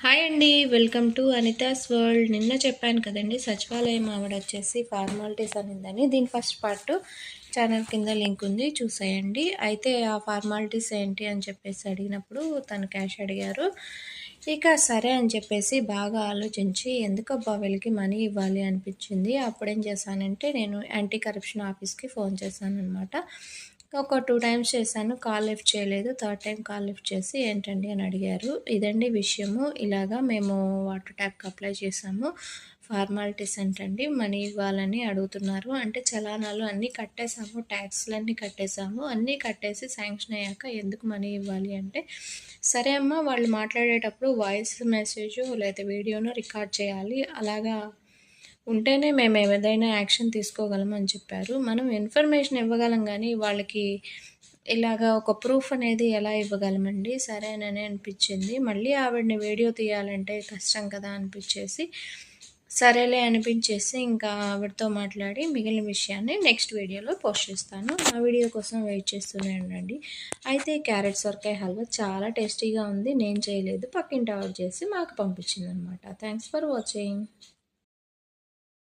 Hi అండి welcome to Anita's world. నిన్న చెప్పాను కదండి సచివాలయం ఆవిడ వచ్చేసి ఫార్మాలిటీస్ అనిందని. దీని ఫస్ట్ పార్ట్ ఛానల్ కింద లింక్ ఉంది చూసేయండి. అయితే ఆ ఫార్మాలిటీస్ ఏంటి అని చెప్పేసి అడిగినప్పుడు తను క్యాష్ అడిగారు. ఇక సరే అని చెప్పేసి బాగా ఆలోచించి ఎందుకబ్బా వీళ్ళకి మనీ ఇవ్వాలి అనిపించింది. అప్పుడేం చేశానంటే నేను యాంటీ కరప్షన్ ఆఫీస్కి ఫోన్ చేశాను అనమాట ఒక టూ టైమ్స్ చేశాను. కాల్ లిఫ్ట్ చేయలేదు. థర్డ్ టైం కాల్ లిఫ్ట్ చేసి ఏంటండి అని అడిగారు. ఇదండి విషయము. ఇలాగా మేము వాటర్ ట్యాప్కి అప్లై చేసాము ఫార్మాలిటీస్ ఏంటండి? మనీ ఇవ్వాలని అడుగుతున్నారు. అంటే చలానాలు అన్నీ కట్టేసాము ట్యాక్స్లన్నీ కట్టేసాము అన్నీ కట్టేసి శాంక్షన్ అయ్యాక ఎందుకు మనీ ఇవ్వాలి అంటే సరే అమ్మ వాళ్ళు మాట్లాడేటప్పుడు వాయిస్ మెసేజ్ లేదా వీడియోను రికార్డ్ చేయాలి. అలాగా ఉంటేనే మేము ఏదైనా యాక్షన్ తీసుకోగలం అని చెప్పారు. మనం ఇన్ఫర్మేషన్ ఇవ్వగలం కానీ వాళ్ళకి ఇలాగా ఒక ప్రూఫ్ అనేది ఎలా ఇవ్వగలమండి? సరేనని అనిపించింది. మళ్ళీ ఆవిడని వీడియో తీయాలంటే కష్టం కదా అనిపించేసి సరేలే అనిపించేసి ఇంకా ఆవిడతో మాట్లాడి మిగిలిన విషయాన్ని నెక్స్ట్ వీడియోలో పోస్ట్ చేస్తాను. ఆ వీడియో కోసం వెయిట్ చేస్తూనే ఉండండి. అయితే క్యారెట్ సొరకాయ హల్వా చాలా టేస్టీగా ఉంది. నేను చేయలేదు. పక్కింటి ఆర్డర్ చేసి మాకు పంపించింది అనమాట థ్యాంక్స్ ఫర్ వాచింగ్.